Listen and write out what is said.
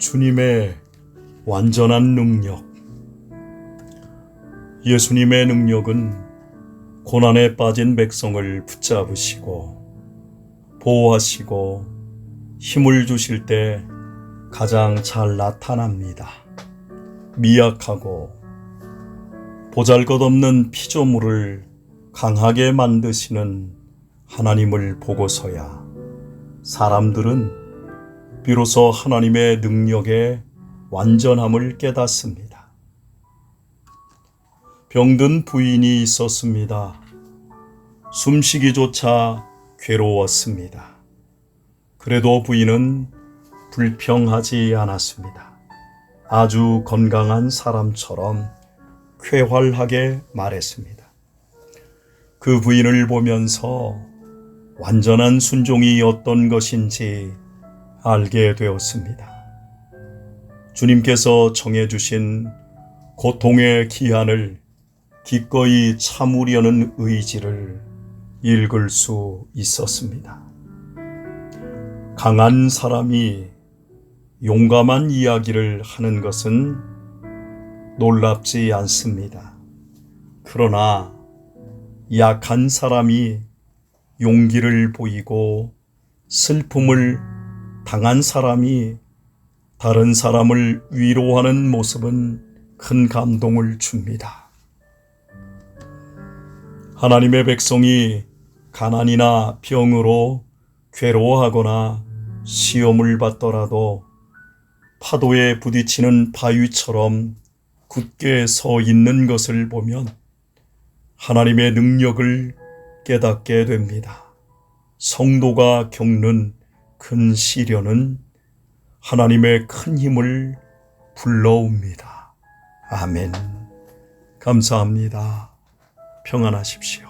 주님의 완전한 능력. 예수님의 능력은 고난에 빠진 백성을 붙잡으시고 보호하시고 힘을 주실 때 가장 잘 나타납니다. 미약하고 보잘 것 없는 피조물을 강하게 만드시는 하나님을 보고서야 사람들은 비로소 하나님의 능력의 완전함을 깨닫습니다. 병든 부인이 있었습니다. 숨쉬기조차 괴로웠습니다. 그래도 부인은 불평하지 않았습니다. 아주 건강한 사람처럼 쾌활하게 말했습니다. 그 부인을 보면서 완전한 순종이 어떤 것인지 알게 되었습니다. 주님께서 정해주신 고통의 기한을 기꺼이 참으려는 의지를 읽을 수 있었습니다. 강한 사람이 용감한 이야기를 하는 것은 놀랍지 않습니다. 그러나 약한 사람이 용기를 보이고 슬픔을 당한 사람이 다른 사람을 위로하는 모습은 큰 감동을 줍니다. 하나님의 백성이 가난이나 병으로 괴로워하거나 시험을 받더라도 파도에 부딪히는 바위처럼 굳게 서 있는 것을 보면 하나님의 능력을 깨닫게 됩니다. 성도가 겪는 큰 시련은 하나님의 큰 힘을 불러옵니다. 아멘. 감사합니다. 평안하십시오.